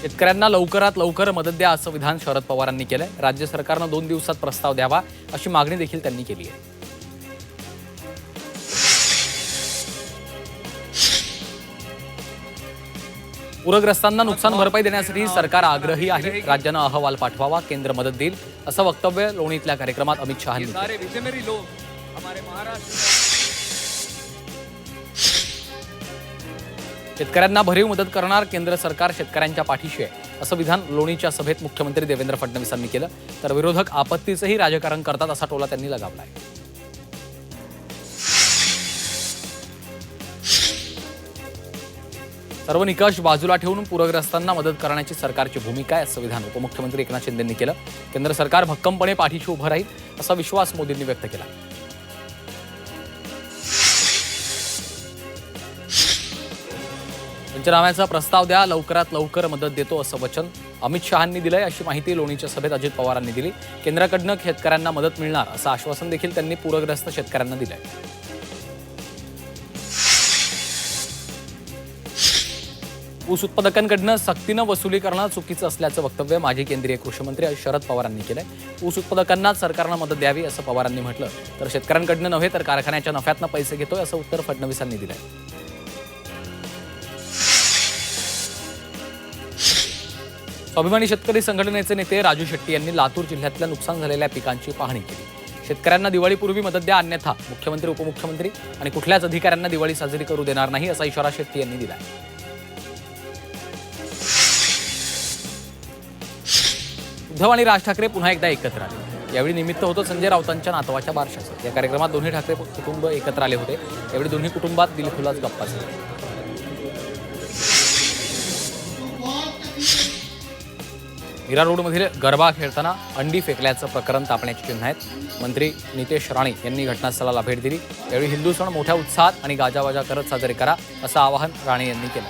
शेतकऱ्यांना लवकरात लवकर मदत द्या असं विधान शरद पवारांनी केलंय. राज्य सरकारनं दोन दिवसात प्रस्ताव द्यावा अशी मागणी देखील त्यांनी केली आहे. पूरग्रस्तांना नुकसान भरपाई देण्यासाठी सरकार आग्रही आहे. राज्यानं अहवाल पाठवावा केंद्र मदत देईल असं वक्तव्य लोणीतल्या कार्यक्रमात अमित शहानी शेतकऱ्यांना भरीव मदत करणार केंद्र सरकार शेतकऱ्यांच्या पाठीशी आहे असं विधान लोणीच्या सभेत मुख्यमंत्री देवेंद्र फडणवीसांनी केलं. तर विरोधक आपत्तीचंही राजकारण करतात असा टोला त्यांनी लगावलाय. सर्व निकष बाजूला ठेवून पूरग्रस्तांना मदत करण्याची सरकारची भूमिका आहे असं विधान उपमुख्यमंत्री एकनाथ शिंदेंनी केलं. केंद्र सरकार भक्कमपणे पाठीशी उभं राहील असा विश्वास मोदींनी व्यक्त केला पंचनाम्याचा प्रस्ताव द्या लवकरात लवकर मदत देतो असं वचन अमित शहांनी दिलंय अशी माहिती लोणीच्या सभेत अजित पवारांनी दिली. केंद्राकडनं शेतकऱ्यांना मदत मिळणार असं आश्वासन देखील त्यांनी पूरग्रस्त शेतकऱ्यांना दिलंय. ऊस उत्पादकांकडनं सक्तीनं वसुली करणं चुकीचं असल्याचं वक्तव्य माजी केंद्रीय कृषीमंत्री शरद पवारांनी केलंय. ऊस उत्पादकांनाच सरकारनं मदत द्यावी असं पवारांनी म्हटलं. तर शेतकऱ्यांकडनं नव्हे तर कारखान्याच्या नफ्यातनं पैसे घेतोय असं उत्तर फडणवीसांनी दिलंय. स्वाभिमानी शेतकरी संघटनेचे नेते राजू शेट्टी यांनी लातूर जिल्ह्यातल्या नुकसान झालेल्या पिकांची पाहणी केली. शेतकऱ्यांना दिवाळीपूर्वी मदत द्या अन्यथा मुख्यमंत्री उपमुख्यमंत्री आणि कुठल्याच अधिकाऱ्यांना दिवाळी साजरी करू देणार नाही असा इशारा शेट्टी यांनी दिला उद्धव आणि राज ठाकरे पुन्हा एकदा एकत्र आले. यावेळी निमित्त होतं संजय राऊतांच्या नातवाच्या बारशाचं. या कार्यक्रमात दोन्ही ठाकरे कुटुंब एकत्र आले होते. यावेळी दोन्ही कुटुंबात दिलखुलास गप्पा झाल्या. हिरा रोडमधील गरबा खेळताना अंडी फेकल्याचं प्रकरण तापण्याची चिन्ह आहेत. मंत्री नितेश राणे यांनी घटनास्थळाला भेट दिली. यावेळी हिंदू सण मोठ्या उत्साहात आणि गाजावाजा करत साजरे करा असं आवाहन राणे यांनी केलं.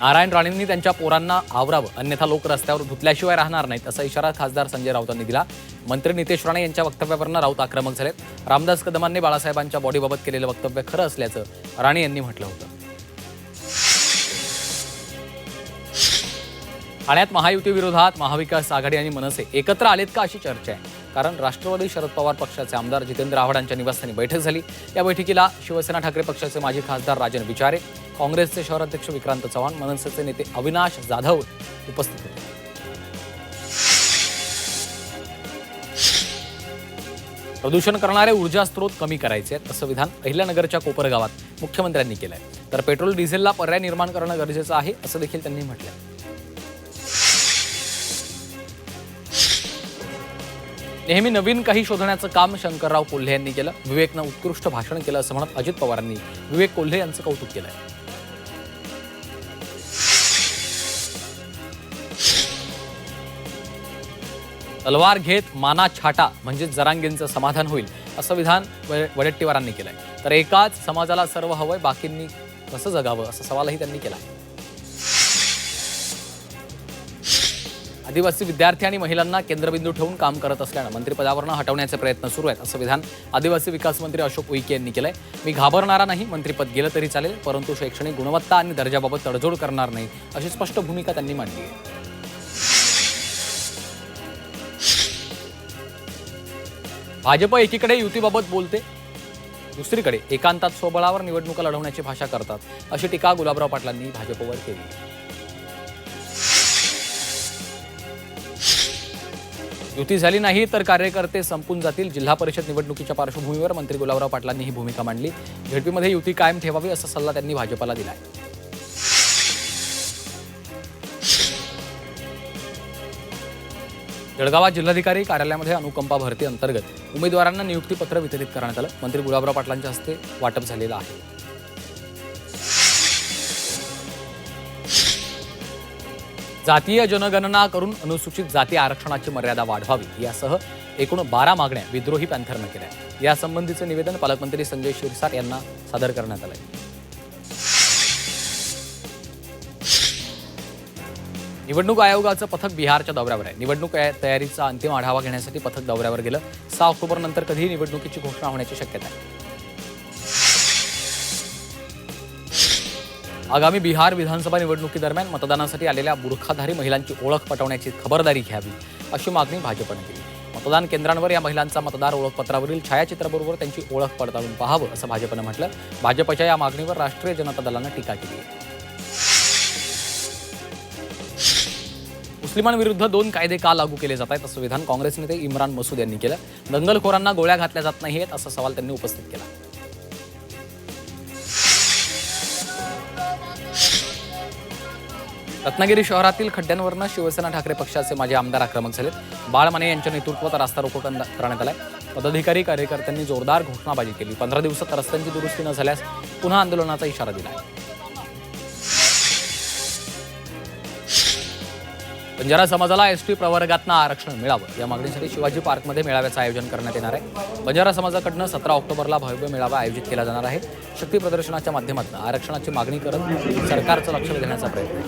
नारायण राणेंनी त्यांच्या पोरांना आवरावं अन्यथा लोक रस्त्यावर धुतल्याशिवाय राहणार नाहीत असा इशारा खासदार संजय राऊतांनी दिला. मंत्री नितेश राणे यांच्या वक्तव्यावरनं राऊत आक्रमक झालेत. रामदास कदमांनी बाळासाहेबांच्या बॉडीबाबत केलेलं वक्तव्य खरं असल्याचं राणे यांनी म्हटलं होतं. ठाण्यात महायुती विरोधात महाविकास आघाडी आणि मनसे एकत्र आलेत का अशी चर्चा आहे. कारण राष्ट्रवादी शरद पवार पक्षाचे आमदार जितेंद्र आव्हाडांच्या निवासस्थानी बैठक झाली. या बैठकीला शिवसेना ठाकरे पक्षाचे माजी खासदार राजन विचारे काँग्रेसचे शहराध्यक्ष विक्रांत चव्हाण मनसेचे नेते अविनाश जाधव उपस्थित होते. प्रदूषण करणारे ऊर्जा स्रोत कमी करायचे आहेत असं विधान अहिल्यानगरच्या कोपरगावात मुख्यमंत्र्यांनी केलं आहे तर पेट्रोल डिझेलला पर्याय निर्माण करणं गरजेचं आहे असं देखील त्यांनी म्हटलं आहे नेहमी नवीन काही शोधण्याचं काम शंकरराव कोल्हे यांनी केलं. विवेकनं उत्कृष्ट भाषण केलं असं म्हणत अजित पवारांनी विवेक कोल्हे यांचं कौतुक केलंय. तलवार घेत माना छाटा म्हणजे जरांगींचं समाधान होईल असं विधान वडेट्टीवारांनी केलंय. तर एकाच समाजाला सर्व हवंय बाकींनी कसं जगावं असा सवालही त्यांनी केला. आदिवासी विद्यार्थी आणि महिलांना केंद्रबिंदू ठेवून काम करत असल्यानं मंत्रिपदावरनं हटवण्याचे प्रयत्न सुरू आहेत असं विधान आदिवासी विकास मंत्री अशोक उईके यांनी केलंय. मी घाबरणारा नाही मंत्रिपद गेलं तरी चालेल परंतु शैक्षणिक गुणवत्ता आणि दर्जाबाबत तडजोड करणार नाही अशी स्पष्ट भूमिका त्यांनी मांडली आहे. भाजप एकीकडे युतीबाबत बोलते दुसरीकडे एकांतात स्वबळावर निवडणुका लढवण्याची भाषा करतात अशी टीका गुलाबराव पाटलांनी भाजपवर केली. युती झाली नाही तर कार्यकर्ते संपून जातील. जिल्हा परिषद निवडणुकीच्या पार्श्वभूमीवर मंत्री गुलाबराव पाटलांनी ही भूमिका मांडली. झेडपीमध्ये युती कायम ठेवावी असा सल्ला त्यांनी भाजपला दिलाय. जळगावात जिल्हाधिकारी कार्यालयामध्ये अनुकंपा भरती अंतर्गत उमेदवारांना नियुक्तीपत्र वितरित करण्यात आलं. मंत्री गुलाबराव पाटलांच्या हस्ते वाटप झालेलं आहे. जातीय जनगणना करून अनुसूचित जाती आरक्षणाची मर्यादा वाढवावी यासह एकूण बारा मागण्या विद्रोही पॅन्थरनं केल्या. यासंबंधीचं निवेदन पालकमंत्री संजय शिरसाट यांना सादर करण्यात आलं निवडणूक आयोगाचं पथक बिहारच्या दौऱ्यावर आहे. निवडणूक तयारीचा अंतिम आढावा घेण्यासाठी पथक दौऱ्यावर गेलं. सहा ऑक्टोबर नंतर कधीही निवडणुकीची घोषणा होण्याची शक्यता आहे. आगामी बिहार विधानसभा निवडणुकीदरम्यान मतदानासाठी आलेल्या बुरखाधारी महिलांची ओळख पटवण्याची खबरदारी घ्यावी अशी मागणी भाजपनं केली. मतदान केंद्रांवर या महिलांचा मतदार ओळखपत्रावरील छायाचित्राबरोबर त्यांची ओळख पडताळून पाहावं असं भाजपनं म्हटलं. भाजपच्या या मागणीवर राष्ट्रीय जनता दलानं टीका केली आहे. मुस्लिमांविरुद्ध दोन कायदे का लागू केले जात आहेत असं विधान काँग्रेस नेते इम्रान मसूद यांनी केलं. दंगलखोरांना गोळ्या घातल्या जात नाही आहेत असा सवाल त्यांनी उपस्थित केला. रत्नागिरी शहरातील खड्ड्यांवरनं शिवसेना ठाकरे पक्षाचे माजी आमदार आक्रमक झालेत. बाळमाने यांच्या नेतृत्वात रास्ता रोको करण्यात आलाय. पदाधिकारी कार्यकर्त्यांनी जोरदार घोषणाबाजी केली. पंधरा दिवसात रस्त्यांची दुरुस्ती न झाल्यास पुन्हा आंदोलनाचा इशारा दिला आहे बंजारा समाजाला एस टी प्रवर्गातनं आरक्षण मिळावं. या मागणीसाठी शिवाजी पार्कमध्ये मेळाव्याचं आयोजन करण्यात येणार आहे. बंजारा समाजाकडनं सतरा ऑक्टोबरला भव्य मेळावा आयोजित केला जाणार आहे. शक्ती प्रदर्शनाच्या माध्यमातून आरक्षणाची मागणी करत सरकारचं लक्ष वेधण्याचा प्रयत्न